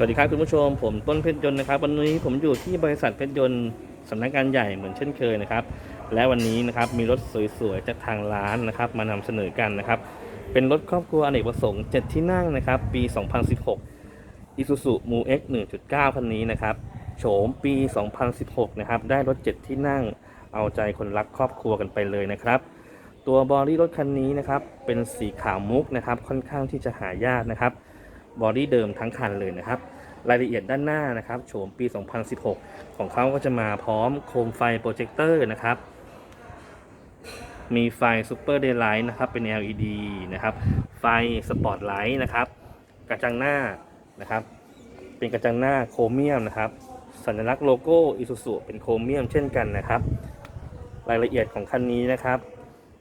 สวัสดีครับคุณผู้ชมผมต้นเพชรยนต์นะครับ วันนี้ผมอยู่ที่บริษัทเพชรยนต์สำนักงานใหญ่เหมือนเช่นเคยนะครับ และวันนี้นะครับมีรถสวยๆจากทางร้านนะครับ มานำเสนอกันนะครับ เป็นรถครอบครัวอเนกประสงค์ 7 ที่นั่งนะครับ ปี 2016 Isuzu Mu X 1.9 คันนี้นะครับโฉมปี 2016 นะครับ ได้รถ 7 ที่นั่งเอาใจคนรักครอบครัวกันไปเลยนะครับ ตัวบอดี้รถคันนี้นะครับเป็นสีขาวมุกนะครับค่อนข้างที่จะหายากนะครับ บอดี้เดิมทั้งคันเลยนะครับ รายละเอียดด้านหน้านะครับโฉมปี 2016 ของเขาก็จะมาพร้อมโคมไฟโปรเจคเตอร์นะครับ มีไฟซูเปอร์เดย์ไลท์นะครับ เป็น LED นะครับ ไฟสปอตไลท์นะครับ กระจังหน้านะครับ เป็นกระจังหน้าโครเมียมนะครับ สัญลักษณ์โลโก้อิซูซุเป็นโครเมียมเช่นกันนะครับ รายละเอียดของคันนี้นะครับ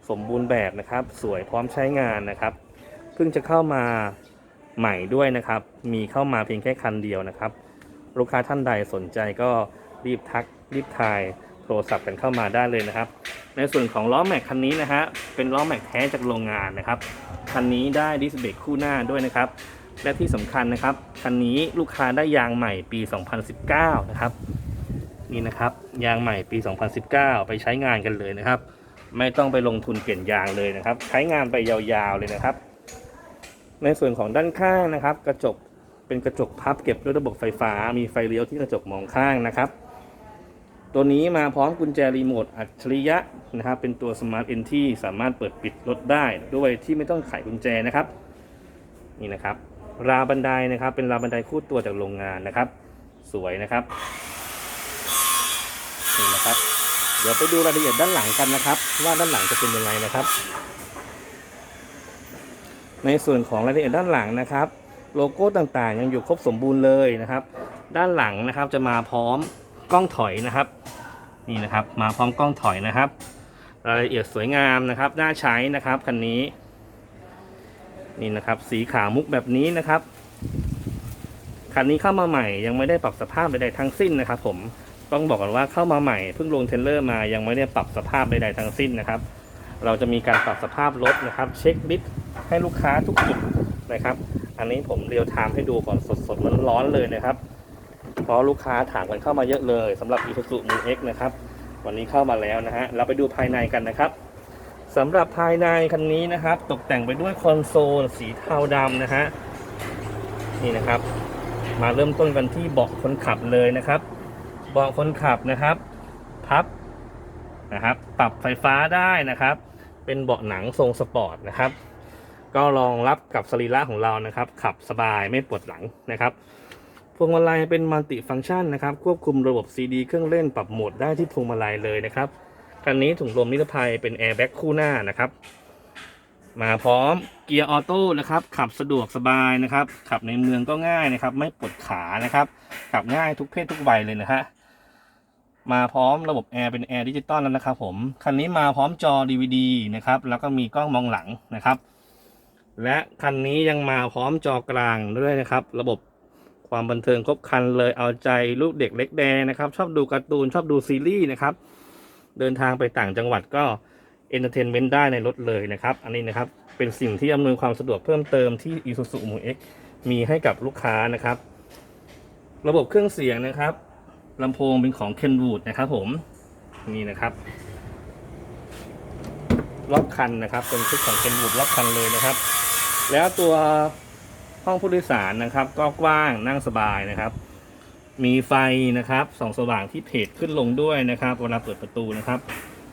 สมบูรณ์แบบนะครับ สวยพร้อมใช้งานนะครับ เพิ่งจะเข้ามา ใหม่ด้วยนะครับ มีเข้ามาเพียงแค่คันเดียวนะครับ ลูกค้าท่านใดสนใจก็รีบทักรีบทายโทรศัพท์กันเข้ามาได้เลยนะครับ ในส่วนของล้อแม็กคันนี้นะฮะเป็นล้อแม็กแท้จากโรงงานนะครับคันนี้ได้ดิสเบรกคู่หน้าด้วยนะครับ และที่สำคัญนะครับคันนี้ลูกค้าได้ยางใหม่ปี 2019 นะครับนี่นะครับยางใหม่ปี 2019 ไปใช้งานกันเลยนะครับ ไม่ต้องไปลงทุนเปลี่ยนยางเลยนะครับ ใช้งานไปยาวๆเลยนะครับ ในส่วนของด้านข้างนะครับ กระจกเป็นกระจกพับเก็บด้วยระบบไฟฟ้า มีไฟเลี้ยวที่กระจกมองข้างนะครับ ตัวนี้มาพร้อมกุญแจรีโมทอัจฉริยะนะครับ เป็นตัว Smart e n t r y สามารถเปิดปิดรถได้ด้วยที่ไม่ต้องไขกุญแจนะครับ นี่นะครับ ราวบันไดนะครับ เป็นราวบันไดคู่ตัวจากโรงงานนะครับ สวยนะครับนี่นะครับ เดี๋ยวไปดูรายละเอียดด้านหลังกันนะครับ ว่าด้านหลังจะเป็นยังไงนะครับ ในส่วนของรายละเอียดด้านหลังนะครับ โลโก้ต่างๆ ยังอยู่ครบสมบูรณ์เลยนะครับ ด้านหลังนะครับจะมาพร้อมกล้องถอยนะครับ นี่นะครับมาพร้อมกล้องถอยนะครับ รายละเอียดสวยงามนะครับน่าใช้นะครับคันนี้ นี่นะครับสีขาวมุกแบบนี้นะครับคันนี้เข้ามาใหม่ยังไม่ได้ปรับสภาพใดๆทั้งสิ้นนะครับ ผมต้องบอกกันว่าเข้ามาใหม่เพิ่งลงเทรลเลอร์มายังไม่ได้ปรับสภาพใดๆทั้งสิ้นนะครับ เราจะมีการปรับสภาพรถนะครับ เช็คลิสต์ ให้ลูกค้าทุกจุดนะครับ อันนี้ผมเรียวไทม์ให้ดูก่อนสดๆร้อนๆเลยนะครับ เพราะลูกค้าถามกันเข้ามาเยอะเลยสำหรับ Isuzu Mu X นะครับ วันนี้เข้ามาแล้วนะฮะเราไปดูภายในกันนะครับสำหรับภายในคันนี้นะครับ ตกแต่งไปด้วยคอนโซลสีเทาดำนะฮะนี่นะครับ มาเริ่มต้นกันที่เบาะคนขับเลยนะครับ เบาะคนขับนะครับ พับนะครับ ปรับไฟฟ้าได้นะครับ เป็นเบาะหนังทรงสปอร์ตนะครับ ก็รองรับกับสรีระของเรานะครับ ขับสบายไม่ปวดหลังนะครับพวงมาลัยเป็นมัลติฟังก์ชันนะครับ ควบคุมระบบ CD เครื่องเล่นปรับโหมดได้ที่พวงมาลัยเลยนะครับคันนี้ถุงลมนิรภัยเป็นแอร์แบ็กคู่หน้านะครับ มาพร้อมเกียร์ออโต้นะครับ ขับสะดวกสบายนะครับ ขับในเมืองก็ง่ายนะครับ ไม่ปวดขานะครับ ขับง่ายทุกเพศทุกวัยเลยนะฮะมาพร้อมระบบแอร์เป็นแอร์ดิจิตอลแล้วนะครับผมคันนี้มาพร้อมจอ DVD นะครับแล้วก็มีกล้องมองหลังนะครับ และคันนี้ยังมาพร้อมจอกลางด้วยนะครับ ระบบความบันเทิงครบคันเลยเอาใจลูกเด็กเล็กแดงนะครับ ชอบดูการ์ตูนชอบดูซีรีส์นะครับ เดินทางไปต่างจังหวัดก็เอนเตอร์เทนเมนต์ได้ในรถเลยนะครับ อันนี้นะครับเป็นสิ่งที่อำนวยความสะดวกเพิ่มเติมที่ Isuzu Mu X มีให้กับลูกค้านะครับ ระบบเครื่องเสียงนะครับลำโพงเป็นของ Kenwood นะครับผมนี่นะครับรอบคันนะครับ เป็นชุดของ Kenwood รอบคันเลยนะครับ แล้วตัวห้องผู้โดยสารนะครับ ก็กว้างนั่งสบายนะครับ มีไฟนะครับส่องสว่างที่เพจขึ้นลงด้วยนะครับ เวลาเปิดประตูนะครับ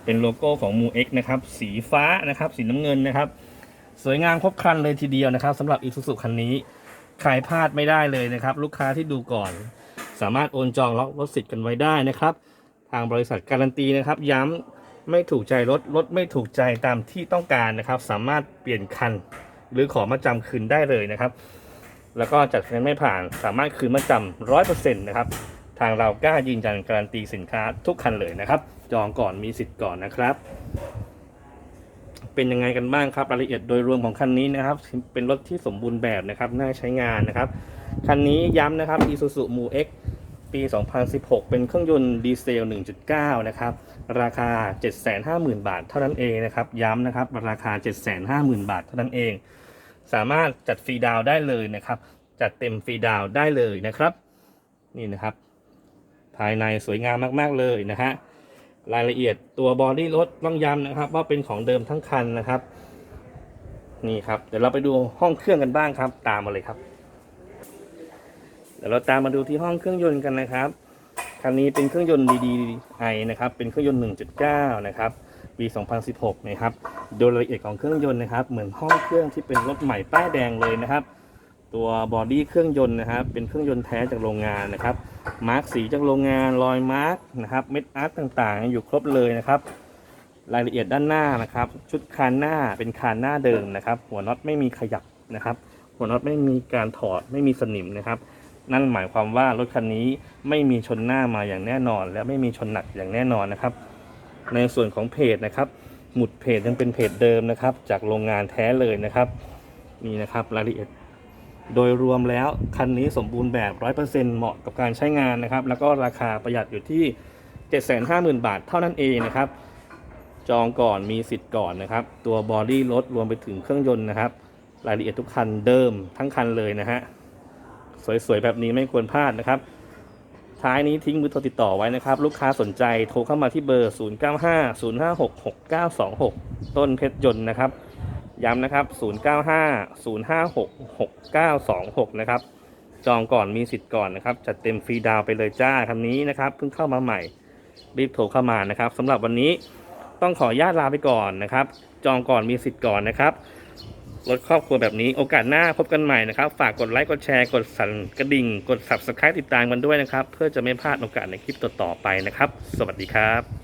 เป็นโลโก้ของ Mu X นะครับ สีฟ้านะครับ สีน้ำเงินนะครับ สวยงามครบครันเลยทีเดียวนะครับสำหรับ Isuzu คันนี้ใครพลาดไม่ได้เลยนะครับ ลูกค้าที่ดูก่อน สามารถโอนจองล็อกรถสิทธิ์กันไว้ได้นะครับ ทางบริษัทการันตีนะครับ ย้ำไม่ถูกใจรถรถไม่ถูกใจตามที่ต้องการนะครับ สามารถเปลี่ยนคัน หรือขอมาจำคืนได้เลยนะครับ แล้วก็จัดไฟแนไม่ผ่านสามารถคืนมาจำร้อยเปอร์เซ็นต์นะครับ ทางเรากล้ายืนยันการันตีสินค้าทุกคันเลยนะครับ จองก่อนมีสิทธิ์ก่อนนะครับ เป็นยังไงกันบ้างครับรายละเอียดโดยรวมของคันนี้นะครับ เป็นรถที่สมบูรณ์แบบนะครับน่าใช้งานนะครับคันนี้ย้ำนะครับ Isuzu Mu X ปี 2016 เป็นเครื่องยนต์ดีเซล 1.9 นะครับ ราคา 750,000 บาทเท่านั้นเองนะครับ ย้ำนะครับ ราคา 750,000 บาทเท่านั้นเอง สามารถจัดฟรีดาวได้เลยนะครับ จัดเต็มฟรีดาวได้เลยนะครับ นี่นะครับ ภายในสวยงามมาก ๆ เลยนะฮะรายละเอียดตัวบอดี้รถต้องย้ำนะครับ ว่าเป็นของเดิมทั้งคันนะครับ นี่ครับ เดี๋ยวเราไปดูห้องเครื่องกันบ้างครับ ตามมาเลยครับ เดี๋ยวเราตามมาดูที่ห้องเครื่องยนต์กันนะครับคันนี้เป็นเครื่องยนต์ DDI นะครับ เป็นเครื่องยนต์ 1.9 นะครับ ปี 2016 นะครับโดยรายละเอียดของเครื่องยนต์นะครับ เหมือนห้องเครื่องที่เป็นรถใหม่ป้ายแดงเลยนะครับ ตัวบอดี้เครื่องยนต์นะครับ เป็นเครื่องยนต์แท้จากโรงงานนะครับ มาร์กสีจากโรงงาน รอยมาร์กนะครับ เม็ดอาร์ตต่างๆ อยู่ครบเลยนะครับ รายละเอียดด้านหน้านะครับ ชุดคานหน้าเป็นคานหน้าเดิมนะครับ หัวน็อตไม่มีขยับนะครับ หัวน็อตไม่มีการถอด ไม่มีสนิมนะครับนั่นหมายความว่ารถคันนี้ไม่มีชนหน้ามาอย่างแน่นอน และไม่มีชนหนักอย่างแน่นอนนะครับ ในส่วนของเพจนะครับ หมุดเพจยังเป็นเพจเดิมนะครับ จากโรงงานแท้เลยนะครับนี่นะครับรายละเอียด โดยรวมแล้วคันนี้สมบูรณ์แบบ 100%เหมาะกับการใช้งานนะครับ แล้วก็ราคาประหยัดอยู่ที่ 750,000 บาทเท่านั้นเองนะครับ จองก่อนมีสิทธิ์ก่อนนะครับ ตัวบอดี้รถรวมไปถึงเครื่องยนต์นะครับ รายละเอียดทุกคันเดิมทั้งคันเลยนะฮะสวยๆแบบนี้ไม่ควรพลาดนะครับ ท้ายนี้ทิ้งมือโทรติดต่อไว้นะครับ ลูกค้าสนใจโทรเข้ามาที่เบอร์ 0950566926 ต้นเพชรยนต์นะครับ ย้ำนะครับ 0950566926 นะครับ จองก่อนมีสิทธิ์ก่อนนะครับ จัดเต็มฟรีดาวไปเลยจ้าคันนี้นะครับ เพิ่งเข้ามาใหม่ รีบโทรเข้ามานะครับสำหรับวันนี้ต้องขออนุญาตลาไปก่อนนะครับ จองก่อนมีสิทธิ์ก่อนนะครับ รถครอบครัวแบบนี้โอกาสหน้าพบกันใหม่นะครับ ฝากกดไลค์ กดแชร์ กดสั่นกระดิ่ง กด subscribe ติดตามกันด้วยนะครับ เพื่อจะไม่พลาดโอกาสในคลิปต่อๆไปนะครับ สวัสดีครับ